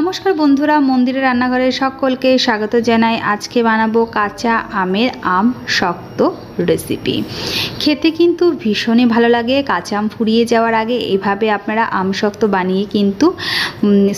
নমস্কার বন্ধুরা, মন্দিরের রান্নাঘরে সকলকে স্বাগত জানাই। আজকে বানাবো কাঁচা আমের আম শক্ত রেসিপি খেতে কিন্তু ভীষণই ভালো লাগে, কাঁচা আম ফুরিয়ে যাওয়ার আগে এভাবে আপনারা আম শক্ত বানিয়ে কিন্তু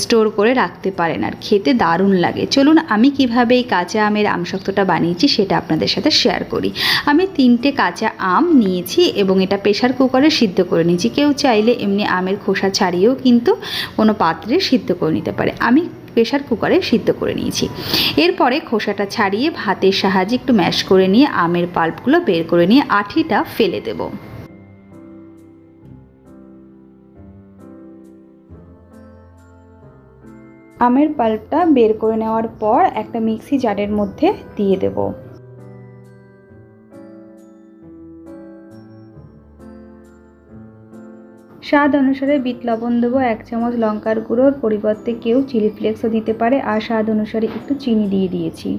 স্টোর করে রাখতে পারেন আর খেতে দারুণ লাগে। চলুন আমি কীভাবে এই কাঁচা আমের আম শক্তটা বানিয়েছি সেটা আপনাদের সাথে শেয়ার করি। আমি তিনটে কাঁচা আম নিয়েছি এবং এটা প্রেশার কুকারে সিদ্ধ করে নিয়েছি। কেউ চাইলে এমনি আমের খোসা ছাড়িয়েও কিন্তু কোনো পাত্রে সিদ্ধ করে নিতে পারে। আমি প্রেশার কুকারে সিদ্ধ করে নিয়েছি। এরপরে খোসাটা ছাড়িয়ে ভাতের সাহায্যে একটু ম্যাশ করে নিয়ে আমের পাল্পগুলো বের করে নিয়ে আঠিটা ফেলে দেব। আমের পাল্পটা বের করে নেওয়ার পর একটা মিক্সি জারের মধ্যে দিয়ে দেবো। স্বাদ অনুসারে বিট লবণ দেবো, এক চামচ লঙ্কার গুঁড়োর পরিবর্তে কেউ চিলি ফ্লেক্সও দিতে পারে। আর স্বাদ অনুসারে একটু চিনি দিয়ে দিয়েছি।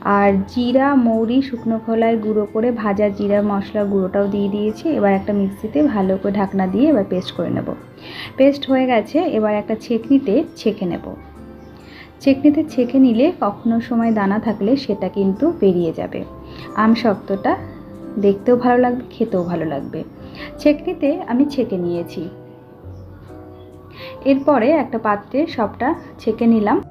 আর জিরা, মৌরি, শুকনো খোলায় গুঁড়ো করে ভাজা জিরা, মশলা গুঁড়োটাও দিয়ে দিয়েছি। এবার একটা মিক্সিতে ভালো করে ঢাকনা দিয়ে এবার পেস্ট করে নেব। পেস্ট হয়ে গেছে, এবার একটা ছেঁকনিতে ছেঁকে নেব। ছেঁকনিতে ছেঁকে নিলে কখনো সময় দানা থাকলে সেটা কিন্তু বেরিয়ে যাবে। আম শক্তটা দেখতেও ভালো লাগবে, খেতেও ভালো লাগবে। ছেঁকনিতে আমি ছেঁকে নিয়েছি। এরপরে একটা পাত্রে সবটা ছেঁকে নিলাম।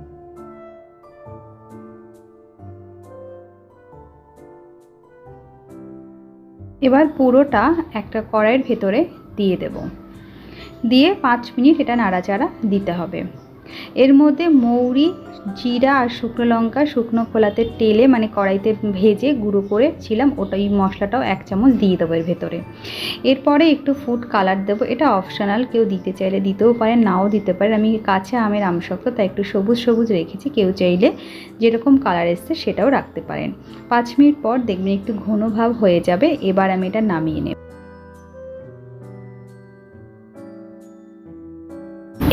এবার পুরোটা একটা কড়াইয়ের ভেতরে দিয়ে দেব। দিয়ে পাঁচ মিনিট এটা নাড়াচাড়া দিতে হবে। এর মধ্যে মৌরি, জিরা আর শুকনো লঙ্কা শুকনো খোলাতে তেলে মানে কড়াইতে ভেজে গুঁড়ো করেছিলাম ওটা ওই মশলাটাও এক চামচ দিয়ে দেবো এর ভেতরে। এরপরে একটু ফুড কালার দেবো, এটা অপশনাল কেউ দিতে চাইলে দিতেও পারেন নাও দিতে পারেন আমি কাছে আমের আমশক্ত তাই একটু সবুজ সবুজ রেখেছি, কেউ চাইলে যেরকম কালার এসছে সেটাও রাখতে পারেন। পাঁচ মিনিট পর দেখবেন একটু ঘন ভাব হয়ে যাবে, এবার আমি এটা নামিয়ে নেব।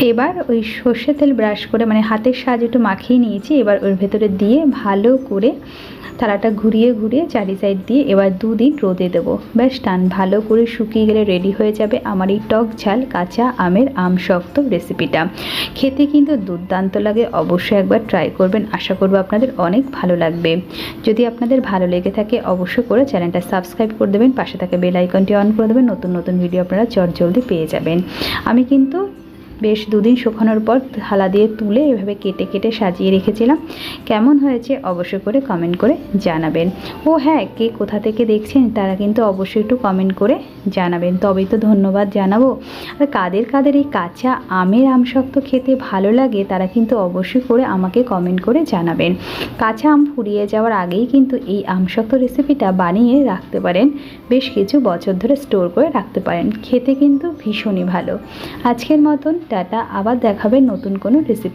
এবার ওই সর্ষে তেল ব্রাশ করে মানে হাতের সাহায্যে একটু মাখিয়ে নিয়েছি। এবার ওর ভেতরে দিয়ে ভালো করে থালাটা ঘুরিয়ে ঘুরিয়ে চারি সাইড দিয়ে এবার দুদিন রোদে দেবো। ব্যাস, টান। ভালো করে শুকিয়ে গেলে রেডি হয়ে যাবে আমার এই টক ঝাল, কাঁচা আমের আম শক্ত রেসিপিটা খেতে কিন্তু দুর্দান্ত লাগে, অবশ্যই একবার ট্রাই করবেন। আশা করব আপনাদের অনেক ভালো লাগবে। যদি আপনাদের ভালো লেগে থাকে, অবশ্যই করে চ্যানেলটা সাবস্ক্রাইব করে দেবেন। পাশে থাকে বেল আইকনটি অন করে দেবেন। নতুন নতুন ভিডিও আপনারা চট জলদি পেয়ে যাবেন। আমি কিন্তু বেশ দুদিন শুকানোর পর থালা দিয়ে তুলে এভাবে কেটে কেটে সাজিয়ে রেখেছিলাম। কেমন হয়েছে অবশ্যই করে কমেন্ট করে জানাবেন। ও হ্যাঁ কে কোথা থেকে দেখছেন তারা কিন্তু অবশ্যই একটু কমেন্ট করে জানাবেন। তবেই তো ধন্যবাদ জানাব। আর কাদের কাদের এই কাঁচা আমের আমশক্ত খেতে ভালো লাগে তারা কিন্তু অবশ্যই করে আমাকে কমেন্ট করে জানাবেন। কাঁচা আম ফুরিয়ে যাওয়ার আগেই কিন্তু এই আমশক্ত রেসিপিটা বানিয়ে রাখতে পারেন। বেশ কিছু বছর ধরে স্টোর করে রাখতে পারেন। খেতে কিন্তু ভীষণই ভালো। আজকের মতন টাটা আবার দেখাবে নতুন কোনো রেসিপি